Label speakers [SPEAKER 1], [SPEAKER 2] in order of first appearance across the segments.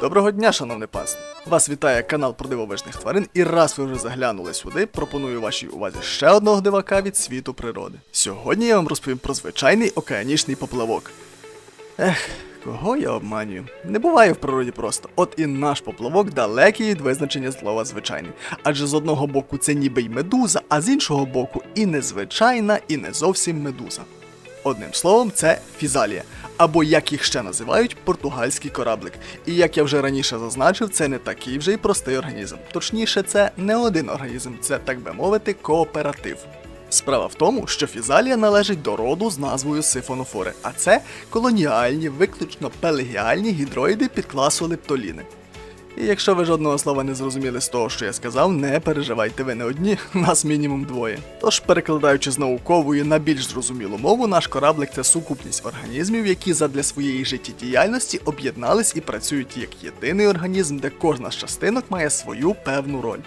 [SPEAKER 1] Доброго дня, шановне панство! Вас вітає канал про дивовижних тварин, і раз ви вже заглянули сюди, пропоную вашій увазі ще одного дивака від світу природи. Сьогодні я вам розповім про звичайний океанічний поплавок. Ех, кого я обманюю? Не буває в природі просто. От і наш поплавок далекий від визначення слова звичайний. Адже з одного боку це ніби й медуза, а з іншого боку і незвичайна, і не зовсім медуза. Одним словом, це фізалія, або як їх ще називають, португальський кораблик. І як я вже раніше зазначив, це не такий вже й простий організм. Точніше, це не один організм, це так би мовити, кооператив. Справа в тому, що фізалія належить до роду з назвою сифонофори, а це колоніальні, виключно пелегіальні гідроїди підкласу лептоліни. І якщо ви жодного слова не зрозуміли з того, що я сказав, не переживайте, ви не одні, нас мінімум двоє. Тож, перекладаючи з наукової на більш зрозумілу мову, наш кораблик це сукупність організмів, які задля своєї життєдіяльності об'єднались і працюють як єдиний організм, де кожна з частинок має свою певну роль.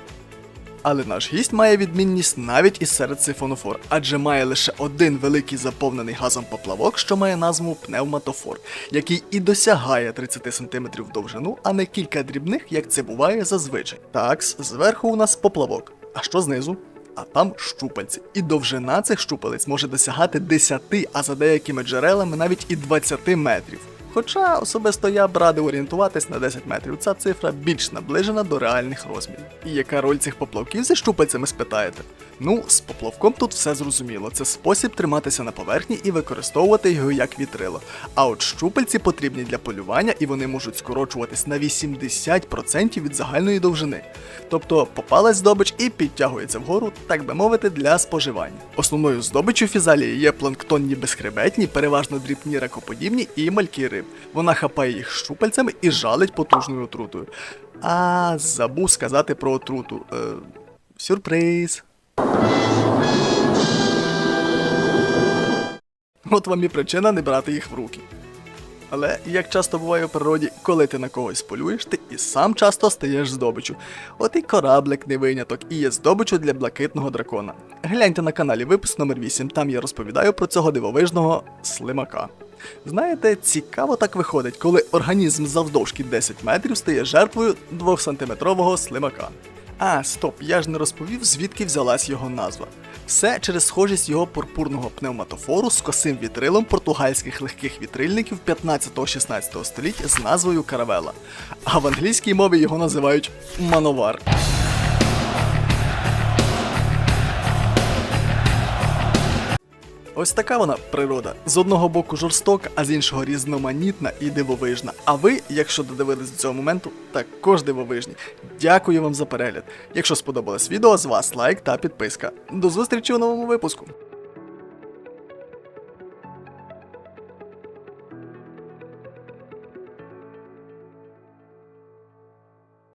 [SPEAKER 1] Але наш гість має відмінність навіть із серед сифонофор, адже має лише один великий заповнений газом поплавок, що має назву пневматофор, який і досягає 30 см довжину, а не кілька дрібних, як це буває зазвичай. Такс, зверху у нас поплавок. А що знизу? А там щупальці. І довжина цих щупалець може досягати 10, а за деякими джерелами навіть і 20 метрів. Хоча особисто я б радив орієнтуватись на 10 метрів. Ця цифра більш наближена до реальних розмірів. І яка роль цих поплавків зі щупальцями спитаєте? Ну, з поплавком тут все зрозуміло. Це спосіб триматися на поверхні і використовувати його як вітрило. А от щупальці потрібні для полювання і вони можуть скорочуватись на 80% від загальної довжини. Тобто попалась здобич і підтягується вгору, так би мовити, для споживання. Основною здобиччю фізалії є планктонні безхребетні, переважно дрібні ракоподібні і малькі риб. Вона хапає їх щупальцями і жалить потужною отрутою. А забув сказати про отруту. Е, сюрприз. От вам і причина не брати їх в руки. Але як часто буває у природі, коли ти на когось полюєш, ти і сам часто стаєш здобичю. От і кораблик не виняток, і є здобичу для блакитного дракона. Гляньте на каналі випуск номер 8 там я розповідаю про цього дивовижного слимака. Знаєте, цікаво так виходить, коли організм завдовжки 10 метрів стає жертвою 2-сантиметрового слимака. А, стоп, я ж не розповів, звідки взялась його назва. Все через схожість його пурпурного пневматофору з косим вітрилом португальських легких вітрильників 15-16 століття з назвою Каравела. А в англійській мові його називають мановар. Ось така вона природа. З одного боку жорстока, а з іншого різноманітна і дивовижна. А ви, якщо додивились до цього моменту, також дивовижні. Дякую вам за перегляд. Якщо сподобалось відео, з вас лайк та підписка. До зустрічі у новому випуску.